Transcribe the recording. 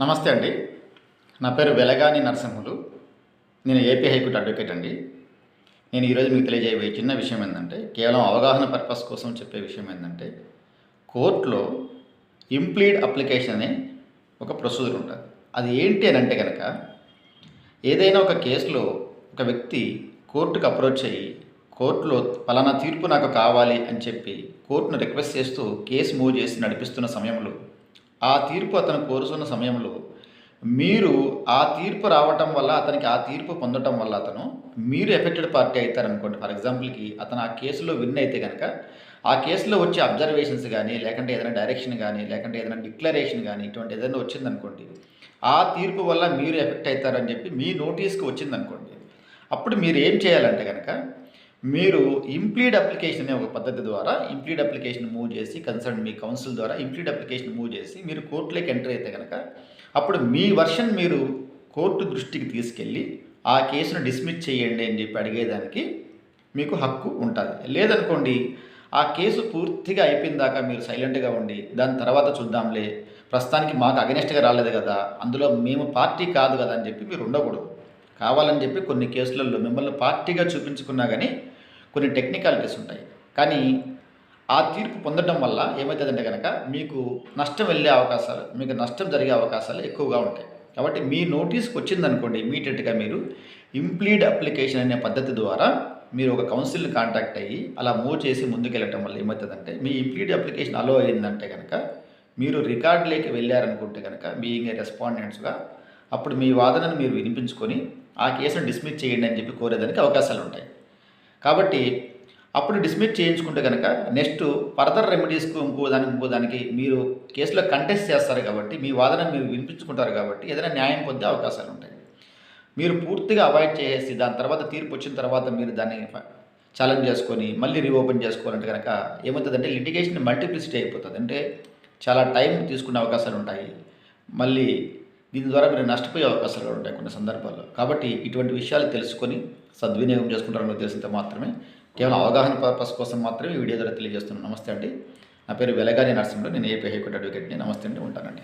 నమస్తే అండి. నా పేరు వెలగాని నరసింహులు. నేను ఏపీ హైకోర్టు అడ్వకేట్ అండి. నేను ఈరోజు మీకు తెలియజేయబోయే చిన్న విషయం ఏంటంటే కేవలం అవగాహన పర్పస్ కోసం చెప్పే విషయం ఏంటంటే కోర్టులో ఇంప్లీడ్ అప్లికేషన్ అనే ఒక ప్రొసీజర్ ఉంటుంది. అది ఏంటి అని అంటే కనుక ఏదైనా ఒక కేసులో ఒక వ్యక్తి కోర్టుకు అప్రోచ్ అయ్యి కోర్టులో పలానా తీర్పు నాకు కావాలి అని చెప్పి కోర్టును రిక్వెస్ట్ చేస్తూ కేసు మూవ్ చేసి నడిపిస్తున్న సమయంలో ఆ తీర్పు అతను కోరుతున్న సమయంలో మీరు ఆ తీర్పు రావటం వల్ల అతనికి ఆ తీర్పు పొందటం వల్ల అతను మీరు ఎఫెక్టెడ్ పార్టీ అవుతారనుకోండి. ఫర్ ఎగ్జాంపుల్కి అతను ఆ కేసులో విన్ అయితే కనుక ఆ కేసులో వచ్చే అబ్జర్వేషన్స్ కానీ లేకుంటే ఏదైనా డైరెక్షన్ కానీ లేకుంటే ఏదైనా డిక్లరేషన్ కానీ ఇటువంటి ఏదైనా వచ్చిందనుకోండి ఆ తీర్పు వల్ల మీరు ఎఫెక్ట్ అవుతారని చెప్పి మీ నోటీస్కి వచ్చిందనుకోండి అప్పుడు మీరు ఏం చేయాలంటే కనుక మీరు ఇంప్లీడ్ అప్లికేషన్ అనే ఒక పద్ధతి ద్వారా ఇంప్లీడ్ అప్లికేషన్ మూవ్ చేసి కన్సర్న్ మీ కౌన్సిల్ ద్వారా ఇంప్లీడ్ అప్లికేషన్ మూవ్ చేసి మీరు కోర్టులోకి ఎంటర్ అయితే కనుక అప్పుడు మీ వర్షన్ మీరు కోర్టు దృష్టికి తీసుకెళ్ళి ఆ కేసును డిస్మిస్ చేయండి అని చెప్పి అడిగేదానికి మీకు హక్కు ఉంటుంది. లేదనుకోండి ఆ కేసు పూర్తిగా అయిపోయిన దాకా మీరు సైలెంట్గా ఉండి దాని తర్వాత చూద్దాంలే ప్రస్తుతానికి మాకు అగనెస్ట్గా రాలేదు కదా అందులో మేము పార్టీ కాదు కదా అని చెప్పి మీరు ఉండకూడదు. కావాలని చెప్పి కొన్ని కేసులలో మిమ్మల్ని పార్టీగా చూపించుకున్నా కానీ కొన్ని టెక్నికాలిటీస్ ఉంటాయి. కానీ ఆ తీర్పు పొందడం వల్ల ఏమవుతుందంటే కనుక మీకు నష్టం వెళ్ళే అవకాశాలు మీకు నష్టం జరిగే అవకాశాలు ఎక్కువగా ఉంటాయి. కాబట్టి మీ నోటీస్కి వచ్చిందనుకోండి ఇమీడియట్గా మీరు ఇంప్లీడ్ అప్లికేషన్ అనే పద్ధతి ద్వారా మీరు ఒక కౌన్సిల్ని కాంటాక్ట్ అయ్యి అలా మూవ్ చేసి ముందుకెళ్ళటం వల్ల ఏమవుతుందంటే మీ ఇంప్లీడ్ అప్లికేషన్ అలో అయిందంటే కనుక మీరు రికార్డులోకి వెళ్ళారనుకుంటే కనుక బీయింగ్ ఏ రెస్పాండెంట్స్గా అప్పుడు మీ వాదనను మీరు వినిపించుకొని ఆ కేసును డిస్మిస్ చేయండి అని చెప్పి కోరేదానికి అవకాశాలు ఉంటాయి కాబట్టి అప్పుడు డిస్మిస్ చేయించుకుంటే కనుక నెక్స్ట్ ఫర్దర్ రెమెడీస్కు ఇంకో దానికి ఇంకో దానికి మీరు కేసులో కంటెస్ట్ చేస్తారు కాబట్టి మీ వాదన మీరు వినిపించుకుంటారు కాబట్టి ఏదైనా న్యాయం పొందే అవకాశాలు ఉంటాయి. మీరు పూర్తిగా అవాయిడ్ చేసేసి దాని తర్వాత తీర్పు వచ్చిన తర్వాత మీరు దాన్ని ఛాలెంజ్ చేసుకొని మళ్ళీ రీఓపెన్ చేసుకోవాలంటే కనుక ఏమవుతుందంటే లిటిగేషన్ మల్టిప్లిసిటీ అయిపోతుంది. అంటే చాలా టైం తీసుకునే అవకాశాలు ఉంటాయి. మళ్ళీ దీని ద్వారా మీరు నష్టపోయే అవకాశాలు ఉంటాయి కొన్ని సందర్భాల్లో. కాబట్టి ఇటువంటి విషయాలు తెలుసుకొని సద్వినియోగం చేసుకుంటారనే ఉద్దేశంతో మాత్రమే కేవలం అవగాహన పర్పస్ కోసం మాత్రమే ఈ వీడియో ద్వారా తెలియజేస్తున్నాను. నమస్తే అండి. నా పేరు వెలగాని నరసింహుడు. నేను ఏపీ హైకోర్టు అడ్వకేట్ని. నమస్తే అండి. ఉంటానండి.